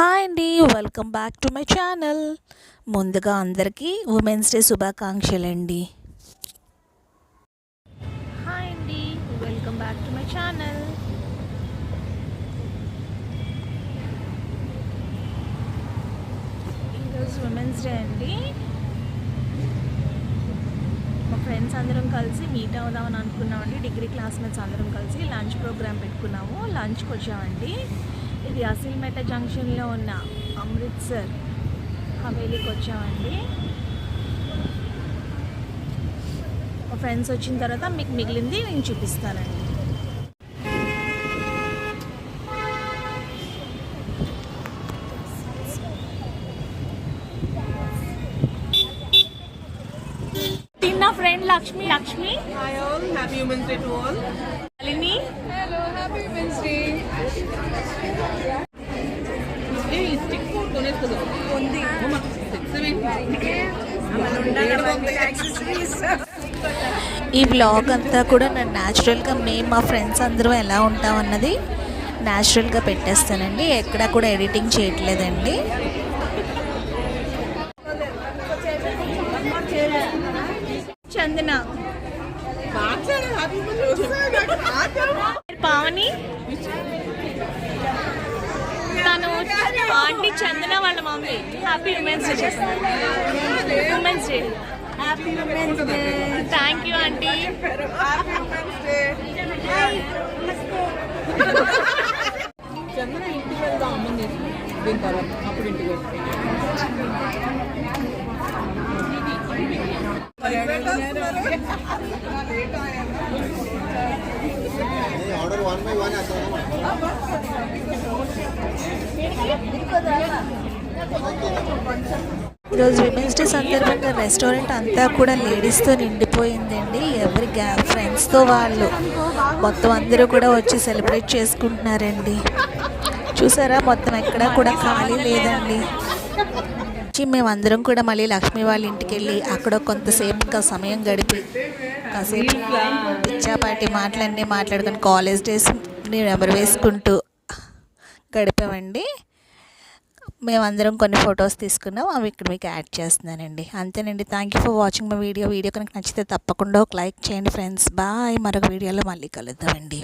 Hi అండి welcome back to my channel. ముందుగా అందరికీ ఉమెన్స్ డే శుభాకాంక్షలండి. హాయ్ అండి welcome back to my channel. ఈరోజు ఉమెన్స్ డే అండి. మా ఫ్రెండ్స్ అందరం కలిసి మీట్ అవుదామని అనుకున్నామండి. డిగ్రీ క్లాస్మేట్స్ అందరం కలిసి లంచ్ ప్రోగ్రామ్ పెట్టుకున్నాము. లంచ్కి వచ్చామండి. ఇది అసిల్మెట జంక్షన్లో ఉన్న అమృత్సర్ హవేలీకి వచ్చామండి. మా ఫ్రెండ్స్ వచ్చిన తర్వాత మీకు మిగిలింది నేను చూపిస్తానండి. తిన్న ఫ్రెండ్ లక్ష్మి. లక్ష్మి. All. ఉంది. ఈ వ్లాగ్ అంతా కూడా నేను న్యాచురల్గా మేము మా ఫ్రెండ్స్ అందరం ఎలా ఉంటాం అన్నది న్యాచురల్గా పెట్టేస్తానండి. ఎక్కడా కూడా ఎడిటింగ్ చేయట్లేదండి. చందన. ఆంటీ చందన వాళ్ళ mummy. Happy women's day women's day happy women's day thank you aunty Chandana ఇంటికి వెళ్దాం అమ్మని చేసి దీని తర్వాత అప్పుడు ఇంటికి ఆర్డర్ వన్ బై వన్ ఈరోజు విమెన్స్ డే సందర్భంగా రెస్టారెంట్ అంతా కూడా లేడీస్తో నిండిపోయిందండి. ఎవరి గ్యా ఫ్రెండ్స్తో వాళ్ళు. మొత్తం అందరూ కూడా వచ్చి సెలబ్రేట్ చేసుకుంటున్నారండి. చూసారా? మొత్తం ఎక్కడా కూడా ఖాళీ లేదండి. వచ్చి మేమందరం కూడా మళ్ళీ లక్ష్మి వాళ్ళ ఇంటికి వెళ్ళి అక్కడ కొంతసేపు సమయం గడిపి కాసేపు పిచ్చాపాటి మాటలన్నీ మాట్లాడుకొని కాలేజ్ డేస్ నెంబర్ వేసుకుంటూ గడిపామండి. మేమందరం కొన్ని ఫొటోస్ తీసుకున్నాం అవి ఇక్కడ మీకు యాడ్ చేస్తున్నానండి. అంతేనండి. Thank you for watching my video video కనుక నచ్చితే తప్పకుండా ఒక లైక్ చేయండి ఫ్రెండ్స్. బాయ్. మరొక వీడియోలో మళ్ళీ కలుద్దామండి.